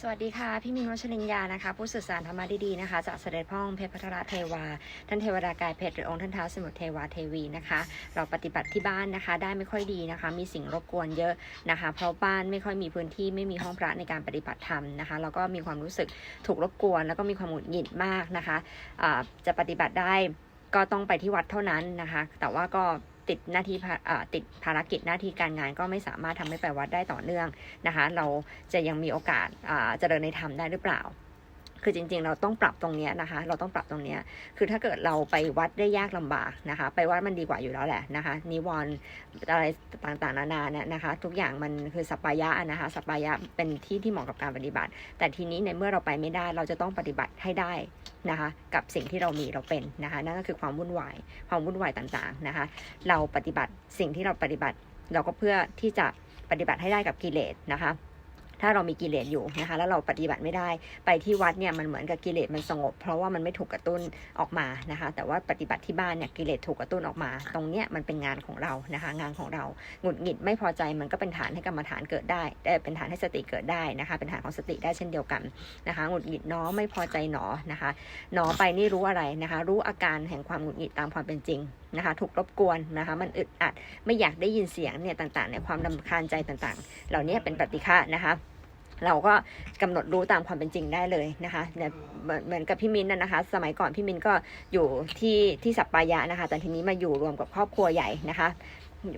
สวัสดีค่ะ พี่มินวชรินยานะคะ ผู้สื่อสารธรรมะดีๆนะคะจากเสด็จพ่อองค์เพชรพัทรเทวา ท่านเทวดากายเพชรหรือองค์ท่านเท้าสมุทรเทวาเทวีนะคะ เราปฏิบัติที่บ้านนะคะ ได้ไม่ค่อยดีนะคะ มีสิ่งรบกวนเยอะนะคะ เพราะบ้านไม่ค่อยมีพื้นที่ไม่มีห้องพระในการปฏิบัติธรรมนะคะแล้วก็มีความรู้สึกถูกรบกวน แล้วก็มีความหงุดหงิดมากนะคะอ่าจะปฏิบัติได้ก็ต้องไปที่วัดเท่านั้นนะคะ แต่ว่าก็ ติดหน้าที่ติดภารกิจหน้าที่การงานก็ไม่สามารถทำให้ไปวัดได้ต่อเนื่องนะคะ เราจะยังมีโอกาสเจริญในธรรมได้หรือเปล่า คือจริง ๆ เราต้องปรับตรงเนี้ยนะคะ เราต้องปรับตรงเนี้ยคือถ้าเกิดเราไปวัดได้ยากลำบากนะคะ ไปวัดมันดีกว่าอยู่แล้วแหละนะคะนิวรณ์อะไรต่างๆนานาเนี่ยนะคะ ทุกอย่างมันคือสัปปายะนะคะสัปปายะเป็นที่ที่เหมาะกับการปฏิบัติ แต่ทีนี้ในเมื่อเราไปไม่ได้เราจะต้องปฏิบัติให้ได้นะคะกับสิ่งที่เรามีเราเป็นนะคะนั่นก็คือความวุ่นวายความวุ่นวายต่างๆนะคะเราปฏิบัติสิ่งที่เราปฏิบัติเราก็เพื่อที่จะปฏิบัติให้ได้กับกิเลสนะคะ ถ้าเรามีกิเลสอยู่นะคะแล้วเราปฏิบัติไม่ได้ไปที่วัดเนี่ยมันเหมือนกับกิเลสมันสงบ เพราะว่ามันไม่ถูกกระตุ้นออกมานะคะ แต่ว่าปฏิบัติที่บ้านเนี่ยกิเลสถูกกระตุ้นออกมา ตรงเนี้ยมันเป็นงานของเรานะคะ งานของเราหงุดหงิดไม่พอใจมันก็เป็นฐานให้กรรมฐานเกิดได้เอ่อเป็นฐานให้สติเกิดได้นะคะ เป็นฐานของสติได้เช่นเดียวกันนะคะหงุดหงิดนาะไม่พอใจหนอนะคะหนอไปนี่รู้อะไรนะคะ รู้อาการแห่งความหงุดหงิดตามความเป็นจริงนะคะถูกรบกวนนะคะมันอึดอัดไม่อยากได้ยินเสียงเนี่ยต่างๆเนี่ยความรำคาญใจต่างๆ เหล่านี้เป็นปฏิฆะนะคะ เราก็กำหนดรู้ตามความเป็นจริงได้เลยนะคะเนี่ยเหมือนเหมือนกับพี่มินน่ะนะคะ สมัยก่อนพี่มินก็อยู่ที่ที่สัปปายะนะคะ แต่ทีนี้มาอยู่รวมกับครอบครัวใหญ่นะคะ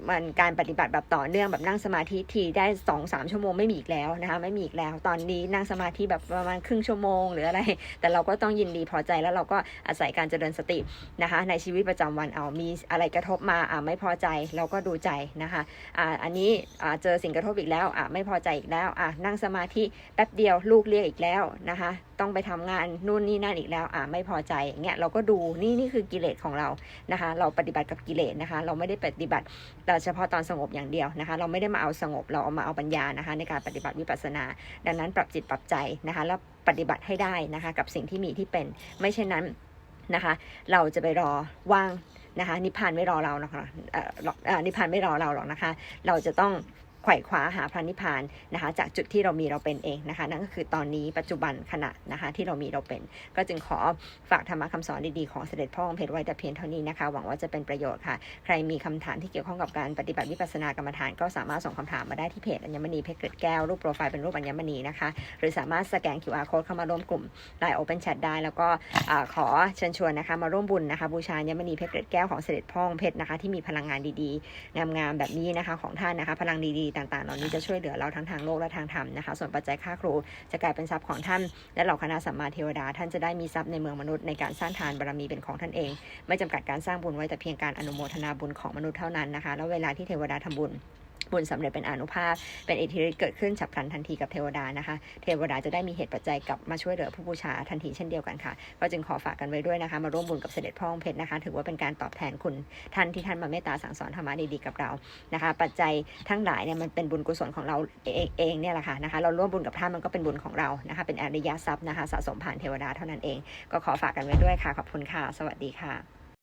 มันการปฏิบัติแบบต่อเนื่องแบบนั่งสมาธิทีได้สองสามชั่วโมงไม่มีอีกแล้วนะคะไม่มีอีกแล้ว ตอนนี้นั่งสมาธิแบบประมาณครึ่งชั่วโมง หรืออะไร แต่เราก็ต้องยินดีพอใจแล้วเราก็อาศัยการเจริญสตินะคะ ในชีวิตประจำวันเอามีอะไรกระทบมาอ่าไม่พอใจเราก็ดูใจนะคะอ่าอันนี้อ่าเจอสิ่งกระทบอีกแล้วอ่าไม่พอใจอีกแล้วอ่านั่งสมาธิแป๊บเดียวลูกเรียกอีกแล้วนะคะต้องไปทำงานนู่นนี่นั่นอีกแล้ว อ่าไม่พอใจอย่างเงี้ยเราก็ดูนี่นี่คือกิเลสของเรานะคะ เราปฏิบัติกับกิเลสนะคะ เราไม่ได้ปฏิบัติแต่เฉพาะตอนสงบอย่างเดียวนะคะ เราไม่ได้มาเอาสงบเราเอามาเอาปัญญานะคะ ในการปฏิบัติวิปัสสนา ดังนั้นปรับจิตปรับใจนะคะ แล้วปฏิบัติให้ได้นะคะ กับสิ่งที่มีที่เป็น ไม่เช่นนั้นนะคะ เราจะไปรอว่างนะคะนิพพานไม่รอเราหรอกนิพพานไม่รอเราหรอกนะคะ เราจะต้อง ไขว่คว้าหาพระนิพพานนะคะ จากจุดที่เรามีเราเป็นเองนะคะ นั่นก็คือตอนนี้ปัจจุบันขณะนะคะที่เรามีเราเป็น ก็จึงขอฝากธรรมะคำสอนดีๆของเสด็จพ่อองค์เพชรไว้แต่เพียงเท่านี้นะคะ หวังว่าจะเป็นประโยชน์ค่ะ ใครมีคำถามที่เกี่ยวข้องกับการปฏิบัติวิปัสสนากรรมฐาน ก็สามารถส่งคำถามมาได้ที่เพจอัญมณีเพชรเกร็ดแก้วรูปโปรไฟล์เป็นรูปอัญมณีนะคะ หรือสามารถสแกน QR code เข้ามาร่วมกลุ่ม Line Open Chat ได้ แล้วก็ขอเชิญชวนนะคะ มาร่วมบุญนะคะ บูชาอัญมณีเพชรเกร็ดแก้วของเสด็จพ่อองค์เพชรนะคะที่มีพลังงานดีๆงามๆแบบนี้นะคะของท่านนะคะพลังดีๆต่างๆ เหล่านี้จะช่วยเหลือเราทั้งทางโลกและทางธรรมนะคะ ส่วนปัจจัยค่าครูจะกลายเป็นทรัพย์ของท่าน และเหล่าคณะสัมมาเทวดา ท่านจะได้มีทรัพย์ในเมืองมนุษย์ในการสร้างทานบารมีเป็นของท่านเอง ไม่จำกัดการสร้างบุญไว้แต่เพียงการอนุโมทนาบุญของมนุษย์เท่านั้นนะคะ แล้วเวลาที่เทวดาทำบุญ บุญสำเร็จเป็นอนุภาพ เป็นอิทธิฤทธิ์เกิดขึ้นฉับพลันทันทีกับเทวดานะคะ เทวดาจะได้มีเหตุปัจจัยกลับมาช่วยเหลือผู้บูชาทันทีเช่นเดียวกันค่ะ ก็จึงขอฝากกันไว้ด้วยนะคะ มาร่วมบุญกับเสด็จพ่อองค์เพชรนะคะ ถือว่าเป็นการตอบแทนคุณท่านที่ท่านมาเมตตาสั่งสอนธรรมะดีๆกับเรานะคะ ปัจจัยทั้งหลายเนี่ยมันเป็นบุญกุศลของเราเองเองเนี่ยแหละค่ะนะคะ เราร่วมบุญกับท่านมันก็เป็นบุญของเรานะคะ เป็นอริยทรัพย์นะคะ สะสมผ่านเทวดาเท่านั้นเอง ก็ขอฝากกันไว้ด้วยค่ะ ขอบคุณค่ะ สวัสดีค่ะ